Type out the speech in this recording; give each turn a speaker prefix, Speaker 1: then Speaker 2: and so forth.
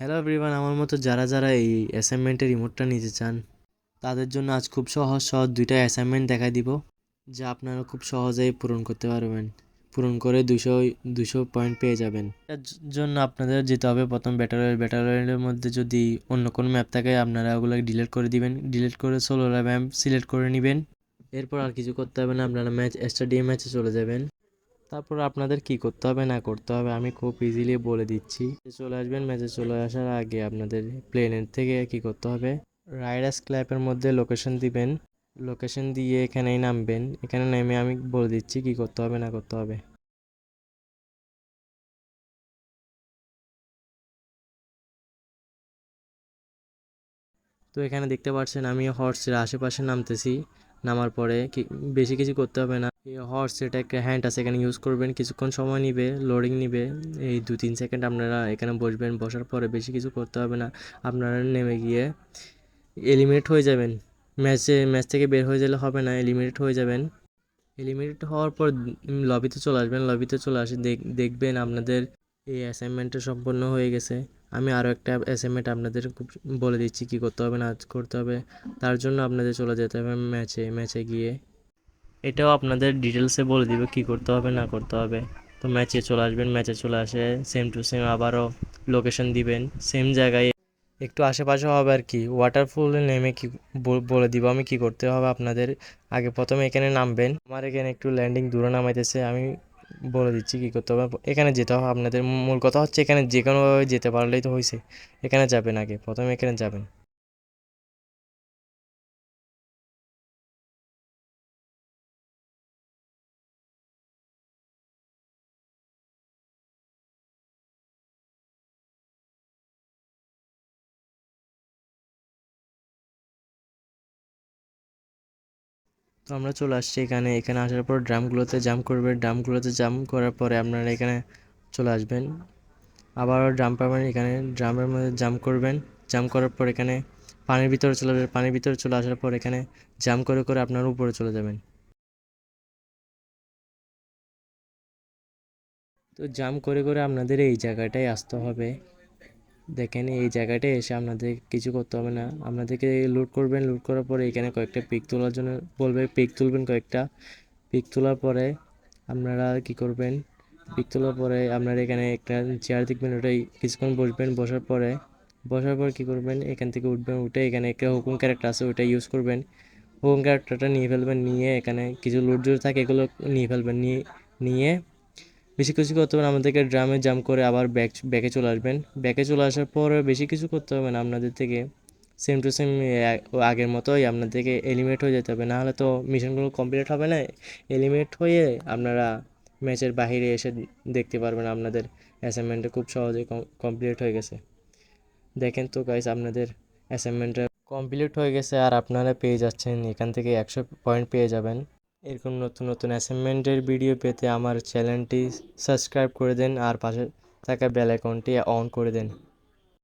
Speaker 1: Hello everyone আমার মতো যারা যারা এই অ্যাসাইনমেন্টের রিমোটটা নিতে চান, তাদের জন্য আজ খুব সহজ সহজ দুইটা অ্যাসাইনমেন্ট দেখা দিব, যা আপনারা খুব সহজেই পূরণ করতে পারবেন। পূরণ করে দুশো দুশো পয়েন্ট পেয়ে যাবেন। এর জন্য আপনাদের যেতে হবে প্রথম ব্যাটারিয়াল ব্যাটারিয়ালের মধ্যে যদি অন্য কোনো ম্যাপ থাকে, আপনারা ওগুলো ডিলিট করে দিবেন। ডিলিট করে সোলোর ম্যাপ সিলেক্ট করে নেবেন। এরপর আর কিছু করতে হবে না, আপনারা ম্যাচ স্টেডিয়াম ম্যাচে চলে যাবেন। তারপর আপনাদের কি করতে হবে, না করতে হবে, আমি খুব ইজিলি বলে দিচ্ছি। চলে আসবেন ম্যাচে চলে আসার আগে আপনাদের প্লেনের থেকে কি করতে হবে? রাইডার্স ক্ল্যাপের মধ্যে লোকেশন দিবেন। লোকেশন দিয়ে এখানেই নামবেন। এখানে নেমে আমি বলে দিচ্ছি কি করতে হবে, না করতে হবে। তো এখানে দেখতে পাচ্ছেন, আমি হর্সের আশেপাশে নামতেছি। নামার পরে কি, বেশি কিছু করতে হবে না। হর্স এটা একটা হ্যান্ড আছে, এখানে ইউজ করবেন, কিছুক্ষণ সময় নিবে লোডিং নিবে, এই দু তিন সেকেন্ড আপনারা এখানে বসবেন, বসার পরে বেশি কিছু করতে হবে না, আপনারা নেমে গিয়ে এলিমিনেট হয়ে যাবেন। ম্যাচে ম্যাচ থেকে বের হয়ে গেলে হবে না এলিমিনেট হয়ে যাবেন। এলিমিনেট হওয়ার পর লবিতে চলে আসবেন লবিতে চলে আসে দেখ- দেখবেন আপনাদের এই অ্যাসাইনমেন্টটা সম্পন্ন হয়ে গেছে। আমি আরও একটা অ্যাসাইনমেন্ট আপনাদের বলে দিচ্ছি, কী করতে হবে, না করতে হবে, তার জন্য আপনাদের চলে যেতে হবে ম্যাচে ম্যাচে গিয়ে। এটাও আপনাদের ডিটেলসে বলে দিবে কী করতে হবে, না করতে হবে। তো ম্যাচে চলে আসবেন ম্যাচে চলে আসে সেম টু সেম আবারও লোকেশন দিবেন সেম জায়গায়। একটু আশেপাশে হবে আর কি ওয়াটারফলে নেমে কি বলে দিব আমি কি করতে হবে আপনাদের। আগে প্রথমে এখানে নামবেন, আমার এখানে একটু ল্যান্ডিং দূরে নামাইতেছে, আমি বলে দিচ্ছি কী করতে হবে। এখানে যেতে হবে, আপনাদের মূল কথা হচ্ছে এখানে যে কোনোভাবে যেতে পারলেই তো হয়েছে এখানে যাবেন আগে, প্রথমে এখানে যাবেন। তো আমরা চলে আসছি এখানে। এখানে আসার পর ড্রামগুলোতে জাম্প করবেন ড্রামগুলোতে জাম্প করার পরে আপনারা এখানে চলে আসবেন। আবারও ড্রাম পাবেন এখানে ড্রামের মধ্যে জাম্প করবেন। জাম্প করার পর এখানে পানির ভিতরে চলে যাবেন। পানির ভিতরে চলে আসার পর এখানে জাম্প করে করে আপনার উপরে চলে যাবেন। তো জাম্প করে করে আপনাদের এই জায়গাটায় আসতে হবে। দেখেন এই জায়গাটায় এসে আপনাদের কিছু করতে হবে না। আপনাদেরকে লুট করবেন লুট করার পরে এখানে কয়েকটা পিক তোলার জন্য বলবে পিক তুলবেন কয়েকটা। পিক তোলার পরে আপনারা কি করবেন? পিক তোলার পরে আপনারা এখানে একটা চেয়ার দেখবেন ওটাই কিছুক্ষণ বসবেন, বসার পরে, বসার পর কি করবেন? এখান থেকে উঠবেন, উঠে এখানে একটা হুকুম ক্যারেক্টার আছে ওটা ইউজ করবেন। হুকুম ক্যারেক্টারটা নিয়ে ফেলবেন, নিয়ে এখানে কিছু লুট জুট থাকে, এগুলো নিয়ে ফেলবেন, নিয়ে নিয়ে বেশি কিছু করতে হবে না, আমাদেরকে ড্রামে জাম্প করে আবার ব্যাক ব্যাকে চলে আসবেন। ব্যাকে চলে আসার পর বেশি কিছু করতে হবে না, আপনাদের থেকে সেম টু সেম আগের মতোই আপনাদেরকে এলিমিনেট হয়ে যেতে হবে। নাহলে তো মিশনগুলো কমপ্লিট হবে না এলিমিনেট হয়ে আপনারা ম্যাচের বাইরে এসে দেখতে পারবেন আপনাদের অ্যাসাইনমেন্টটা খুব সহজেই কমপ্লিট হয়ে গেছে। দেখেন তো গাইস আপনাদের অ্যাসাইনমেন্টটা কমপ্লিট হয়ে গেছে আর আপনারা পেয়ে যাচ্ছেন, এখান থেকে একশো পয়েন্ট পেয়ে যাবেন। এরকম নতুন নতুন অ্যাসাইনমেন্টের ভিডিও পেতে আমার চ্যানেলটি সাবস্ক্রাইব করে দেন আর পাশে থাকা বেল আইকনটি অন করে দেন।